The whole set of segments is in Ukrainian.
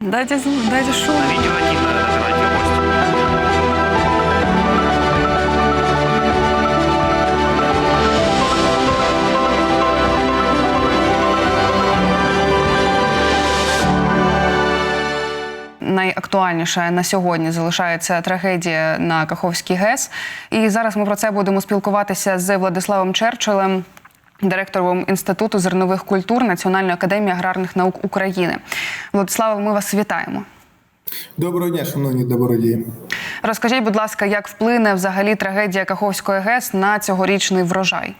Дайте, дайте шум. На видео один надо нажимать область. Найактуальніше на сьогодні залишається трагедія на Каховській ГЕС. І зараз ми про це будемо спілкуватися з Владиславом Черчиллем, директором інституту зернових культур Національної академії аграрних наук України. Владиславе, ми вас вітаємо. Доброго дня, шановні добродії. Розкажіть, будь ласка, як вплине взагалі трагедія Каховської ГЕС на цьогорічний врожай?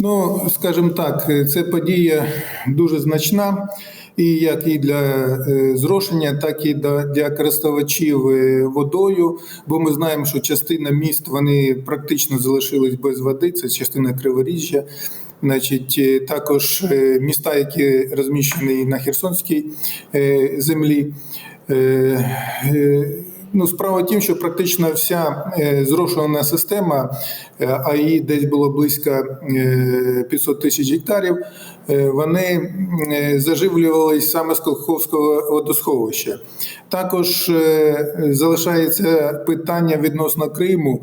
Ну, скажімо так, це подія дуже значна, і як і для е, зрошення, так і для- користувачів е, водою. Бо ми знаємо, що частина міст вони практично залишились без води. Це частина Криворіжжя. Значить, е, також міста, які розміщені на Херсонській землі. Ну, справа тім, що практично вся зрошувана система, а її десь було близько е, 500 тисяч гектарів, вони е, заживлювались саме з Колховського водосховища. Також е, залишається питання відносно Криму.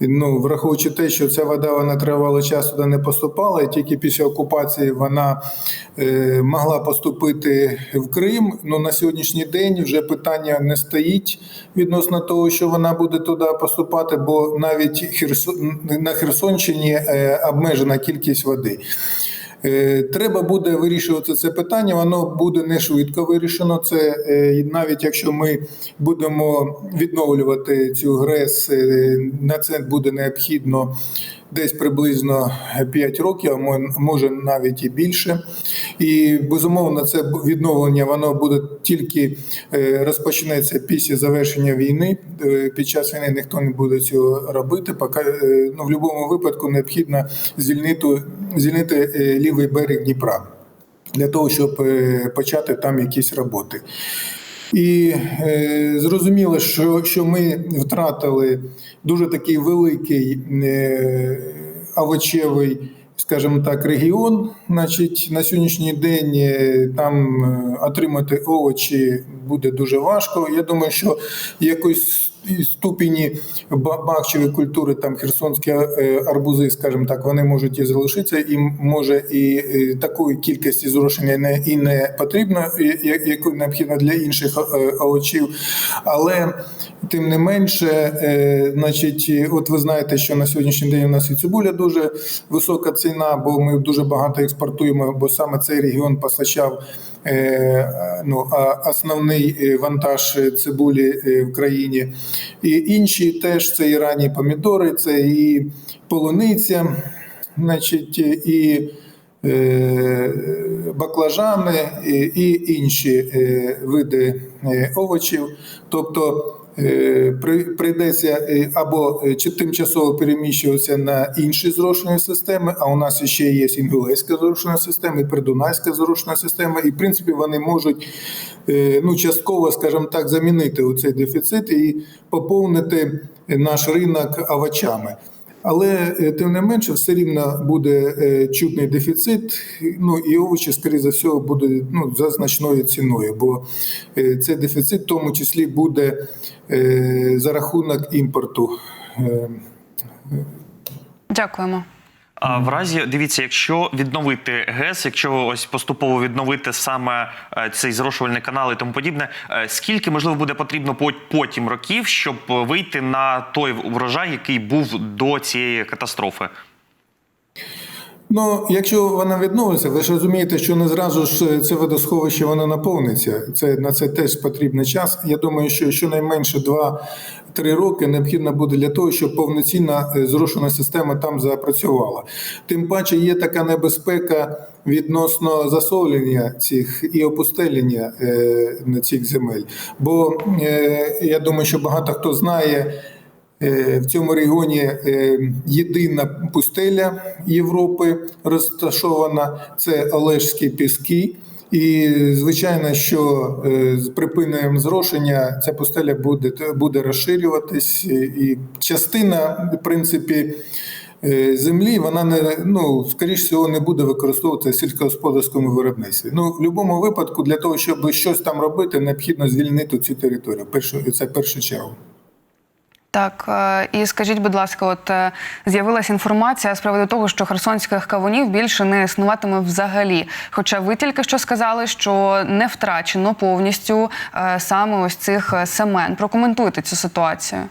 Ну, враховуючи те, що ця вода вона тривалий час туди не поступала, і тільки після окупації вона е, могла поступити в Крим. Ну на сьогоднішній день вже питання не стоїть відносно того, що вона буде туди поступати, бо навіть Херсон, на Херсонщині е, обмежена кількість води. Е, Треба буде вирішувати це питання. Воно буде не швидко вирішено. Це е, навіть якщо ми будемо відновлювати цю ГРЕС, е, на це буде необхідно десь приблизно 5 років, а може навіть і більше. І безумовно, це відновлення воно буде тільки розпочнеться після завершення війни. Під час війни ніхто не буде цього робити. Поки ну, в будь-якому випадку необхідно звільнити, звільнити е, лівий берег Дніпра для того, щоб е, почати там якісь роботи. І е, зрозуміло, що, що ми втратили дуже такий великий е, овочевий, скажімо так, регіон. Значить, на сьогоднішній день е, там е, отримати овочі буде дуже важко. Я думаю, що якось ступені ба- бахчевої культури, там херсонські е, арбузи, скажімо так, вони можуть і залишитися, і може і е, такої кількості зрошення не і не потрібно, яку необхідно для інших е, овочів. Але тим не менше, значить, от ви знаєте, що на сьогоднішній день у нас і цибуля дуже висока ціна, бо ми дуже багато експортуємо, бо саме цей регіон постачав ну, а- основний вантаж цибулі в країні. І інші теж це і ранні помідори, це і полуниця, значить, і е, баклажани, і, і інші е, види е, овочів. Тобто прийдеться е, або е, чи тимчасово переміщуватися на інші зрошені системи, а у нас ще є інгулецька зрошена система, і придунайська зрошена система, і в принципі вони можуть е, ну, частково, скажімо так, замінити цей дефіцит і поповнити наш ринок овочами. Але е, тим не менше, все рівно буде е, чутний дефіцит. Ну і овочі, скоріше за всього, буде ну, за значною ціною, бо е, цей дефіцит, в тому числі, буде за рахунок імпорту. Дякуємо. А в разі, дивіться, якщо відновити ГЕС, якщо ось поступово відновити саме е, цей зрошувальний канал і тому подібне, е, скільки можливо буде потрібно по- потім років, щоб вийти на той врожай, який був до цієї катастрофи? Ну, якщо вона відновиться, ви ж розумієте, що не зразу ж це водосховище воно наповниться. Це на це теж потрібний час. Я думаю, що щонайменше 2-3 роки необхідно буде для того, щоб повноцінна е, зрошена система там запрацювала. Тим паче є така небезпека відносно засолення цих і опустелення е, цих земель. Бо е, я думаю, що багато хто знає. Е, В цьому регіоні е, єдина пустеля Європи розташована це Олешські піски. І звичайно, що е, з припиненням зрошення ця пустеля буде, буде розширюватись, і частина, в принципі, е, землі, вона не ну скоріш всього не буде використовуватися в сільськогосподарському виробництві. Ну в будь-якому випадку, для того, щоб щось там робити, необхідно звільнити цю територію. Першу це першу чергу. Так, е, і скажіть, будь ласка, от е, з'явилася інформація з приводу того, що херсонських кавунів більше не існуватиме взагалі. Хоча ви тільки що сказали, що не втрачено повністю е, саме ось цих семен. Прокоментуйте цю ситуацію.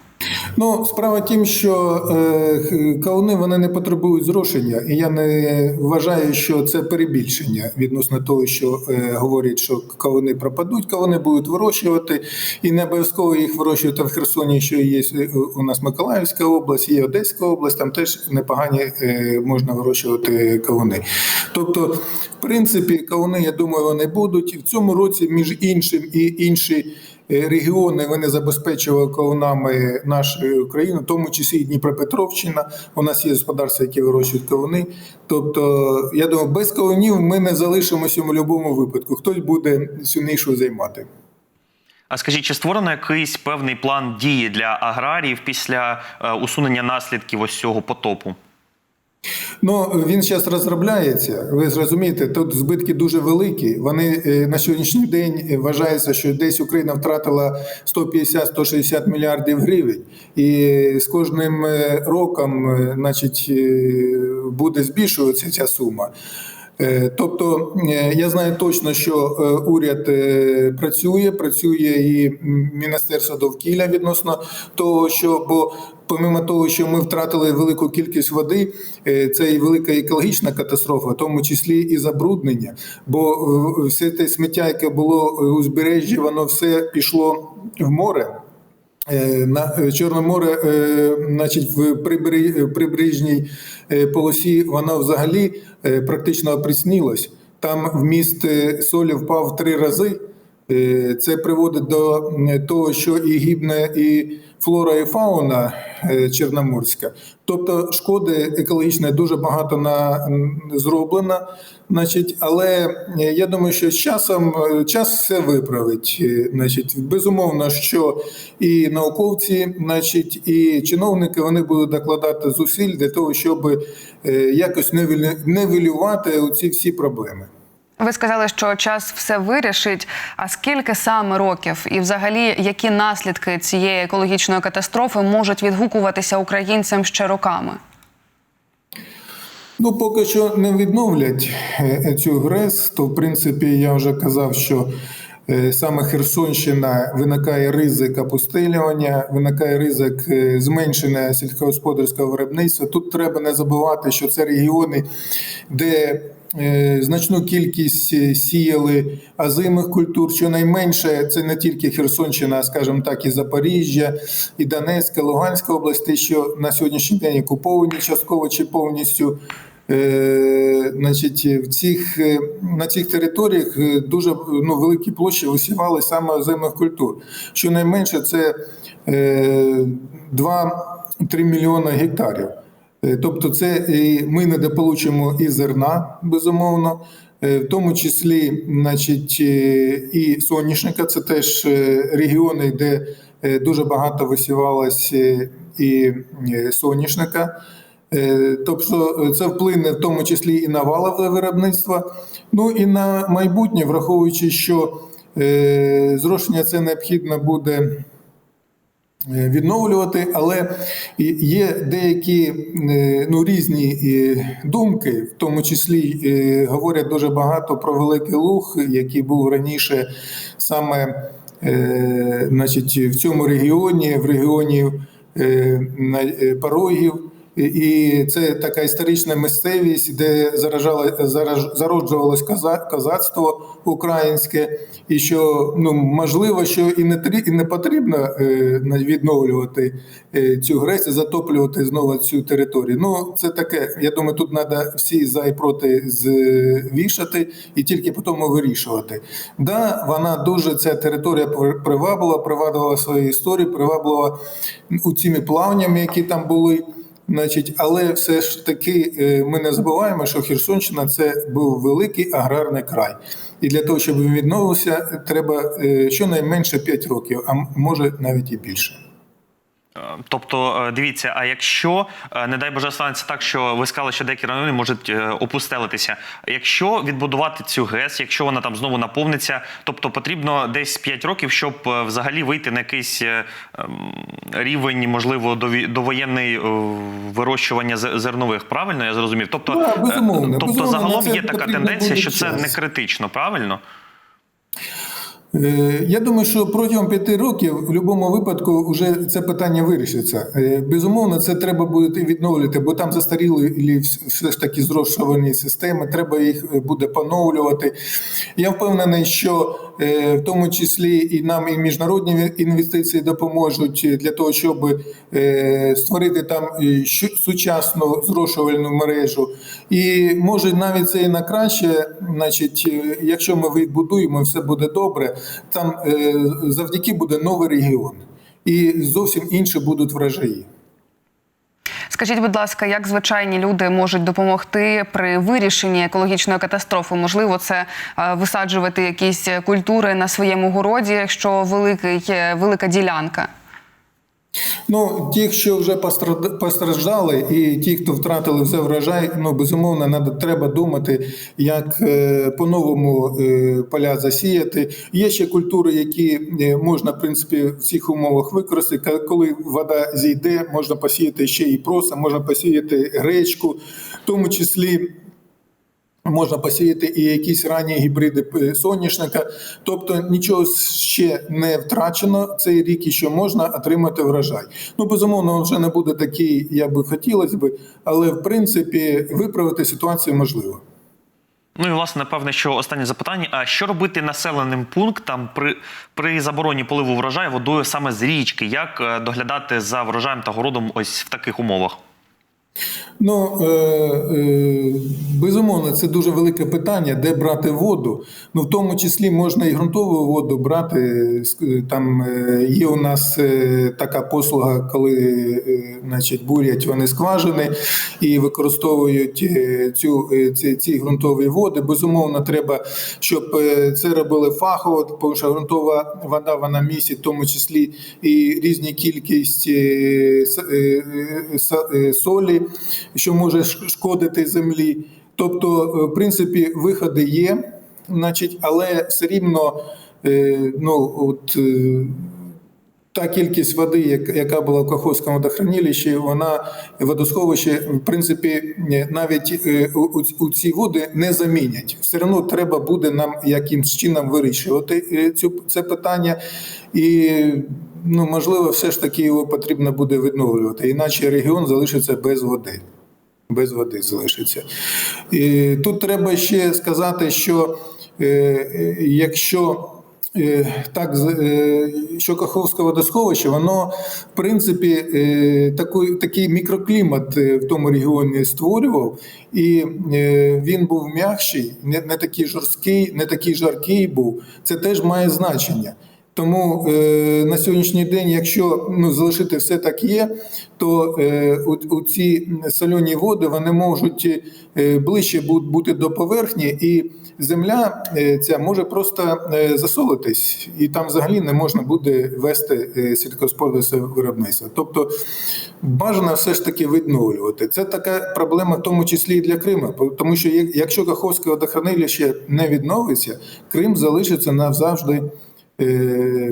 Ну, справа тім, що е, кавуни вони не потребують зрошення, і я не вважаю, що це перебільшення відносно того, що е, говорять, що кавуни пропадуть, кавуни будуть вирощувати, і не обов'язково їх вирощувати в Херсоні, що є е, у нас Миколаївська область, є Одеська область, там теж непогані е, можна вирощувати кавуни. Тобто, в принципі, кавуни, я думаю, вони будуть. І в цьому році, між іншим, і інші. Е, Регіони вони забезпечували кавунами нашу Україну, в тому числі і Дніпропетровщина. У нас є господарства, які вирощують кавуни. Тобто, я думаю, без кавунів ми не залишимося в будь-якому випадку. Хтось буде цю нишу займати. А скажіть, чи створено якийсь певний план дії для аграріїв після е, усунення наслідків ось цього потопу? Ну він зараз розробляється. Ви зрозумієте, тут збитки дуже великі. Вони е, на сьогоднішній день е, вважається, що десь Україна втратила 150-160 мільярдів гривень, і з кожним е, роком, е, значить, е, буде збільшуватися ця сума. Е, Тобто е, я знаю точно, що е, уряд е, працює, працює і Міністерство довкілля відносно того, що бо помимо того, що ми втратили велику кількість води, е, це і велика екологічна катастрофа, в тому числі і забруднення. Бо е, все те сміття, яке було е, у збережжі, воно все пішло в море. На Чорне море, значить, в прибережній полосі воно взагалі практично оприснілось. Там вміст солі впав три рази. Е, Це приводить до того, що і гибне і флора, і фауна е, чорноморська. Тобто шкоди екологічної дуже багато на, зроблено. Значить, але е, я думаю, що з часом час все виправить. Значить, безумовно, що і науковці, значить, і чиновники вони будуть докладати зусиль для того, щоб якось невілі- невілювати ці всі проблеми. Ви сказали, що час все вирішить. А скільки саме років, і взагалі які наслідки цієї екологічної катастрофи можуть відгукуватися українцям ще роками? Ну, поки що не відновлять е, цю ГРЕС, то в принципі я вже казав, що е, саме Херсонщина виникає ризик опустелювання, виникає ризик е, зменшення сільськогосподарського виробництва. Тут треба не забувати, що це регіони, де е, значну кількість е, сіяли азимих культур. Щонайменше це не тільки Херсонщина, а скажімо так, і Запоріжжя, і Донецька, Луганська області, що на сьогоднішній день окуповані частково чи повністю. Е, значить, в цих, е, на цих територіях е, дуже ну, великі площі висівали саме озимих культур. Щонайменше це е, 2-3 мільйони гектарів. Е, Тобто, це ми недополучимо і зерна, безумовно, е, в тому числі, значить, е, і соняшника. Це теж регіони, де дуже багато висівалось і соняшника. Тобто це вплине в тому числі і на валове виробництво, ну і на майбутнє, враховуючи, що зрошення це необхідно буде відновлювати, але є деякі е, ну, різні е, думки, в тому числі е, говорять дуже багато про Великий Луг, який був раніше саме е, значить, в цьому регіоні, в регіоні е, е, порогів. І це така історична місцевість, де заражала зараж- зароджувалось коза- козацтво українське, і що ну можливо, що і не трі- і не потрібно е, відновлювати е, цю гресь, затоплювати знову цю територію. Ну це таке. Я думаю, тут треба всі за і проти звішати і тільки потім вирішувати. Да, вона дуже ця територія при- приваблива, приваблива своєю історією, приваблива у цими плавнями, які там були. Значить, але все ж таки е, ми не забуваємо, що Херсонщина це був великий аграрний край, і для того, щоб він відновився, треба е, щонайменше 5 років, а може навіть і більше. Е, Тобто, е, дивіться, а якщо е, не дай Боже станеться так, що ви сказали, що деякі райони можуть опустелитися. Якщо відбудувати цю ГЕС, якщо вона там знову наповниться, тобто потрібно десь 5 років, щоб взагалі вийти на якийсь ем, рівень, можливо, довоєнний вирощування зе- зернових. Правильно я зрозумів? Тобто, Да, безумовно. тобто Безумовно, загалом є така тенденція, що це час. не критично, правильно? Е, Я думаю, що протягом п'яти років в будь-якому випадку вже це питання вирішиться. Е, Безумовно, це треба буде відновлювати, бо там застаріли все ж таки зрошувані системи. Треба їх е, буде поновлювати. Я впевнений, що в тому числі і нам і міжнародні інвестиції допоможуть е, для того, щоб е, створити там е, сучасну зрошувальну мережу. І може навіть це і на краще, значить, е, якщо ми відбудуємо, все буде добре. Там е, завдяки буде новий регіон, і зовсім інші будуть врожаї. Скажіть, будь ласка, як звичайні люди можуть допомогти при вирішенні екологічної катастрофи? Можливо, це е, висаджувати якісь культури на своєму городі, якщо великий, велика ділянка. Ну, ті, що вже постраждали, і ті, хто втратили все врожай, ну безумовно, надо, треба думати, як е, по-новому е, поля засіяти. Є ще культури, які е, можна в принципі в цих умовах використати. Коли вода зійде, можна посіяти ще і проса, можна посіяти гречку, в тому числі. Можна посіяти і якісь ранні гібриди е, соняшника, тобто нічого ще не втрачено цей рік, і що можна отримати врожай. Ну безумовно, вже не буде такий, як би хотілося би, але в принципі виправити ситуацію можливо. Ну і власне, напевне, що останнє запитання: а що робити населеним пунктам при, при забороні поливу врожаю водою саме з річки? Як е, доглядати за врожаєм та городом ось в таких умовах? Ну е, е, безумовно, це дуже велике питання, де брати воду. Ну в тому числі можна і ґрунтову воду брати. Ск- Там е, є у нас е, така послуга, коли е, значить, бурять вони скважини і використовують е, цю е, ці, ці ґрунтові води. Безумовно, треба, щоб е, це робили фахово, тому що ґрунтова вода вона містить в тому числі і різні кількість е, е, е, е, солі, що може шкодити землі. Тобто, е, в принципі, виходи є, значить, але все рівно е, ну, от, е, та кількість води, яка була в Каховському водохранилищі, вона водосховище, в принципі, навіть у, ці води не замінять. Все одно треба буде нам якимсь чином вирішувати цю це питання, і ну можливо, все ж таки його потрібно буде відновлювати, іначе регіон залишиться без води. Без води залишиться. І тут треба ще сказати, що е, якщо е, так, е, що Каховське водосховище, воно в принципі такий, такий мікроклімат в тому регіоні створював, і він був м'якший, не, не такий жорсткий, не такий жаркий був. Це теж має значення. Тому е, на сьогоднішній день, якщо ну, залишити все так є, то е, у, у ці сольоні води вони можуть е, ближче бути до поверхні, і земля е, ця може просто е, засолитись, і там взагалі не можна буде вести е, сільськогосподарське виробництво. Тобто бажано все ж таки відновлювати. Це така проблема, в тому числі і для Криму, тому що якщо Каховське водохранилище не відновиться, Крим залишиться назавжди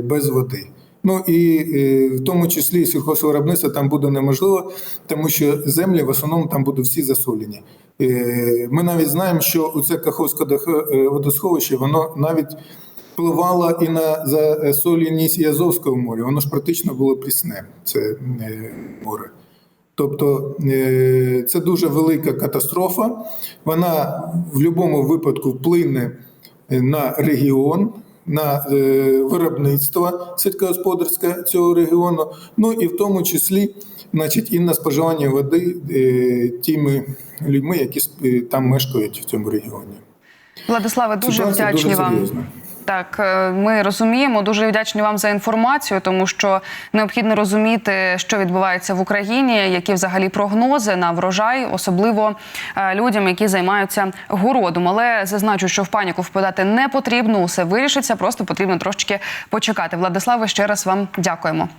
без води. Ну і е, в тому числі сільхозвиробництво там буде неможливо, тому що землі в основному там будуть всі засолені. Е, Ми навіть знаємо, що це Каховське е, водосховище, воно навіть впливало і на засоленість і Азовського моря. Воно ж практично було прісне, це е, море. Тобто е, це дуже велика катастрофа. Вона в будь-якому випадку вплине на регіон, на е, виробництво сільськогосподарське цього регіону, ну і в тому числі, значить, і на споживання води е, тими людьми, які е, там мешкають в цьому регіоні. Владиславе, дуже Ситуація вдячні дуже вам. Так, е, ми розуміємо. Дуже вдячні вам за інформацію, тому що необхідно розуміти, що відбувається в Україні, які взагалі прогнози на врожай, особливо е, людям, які займаються городом. Але зазначу, що в паніку впадати не потрібно, усе вирішиться, просто потрібно трошечки почекати. Владиславе, ще раз вам дякуємо.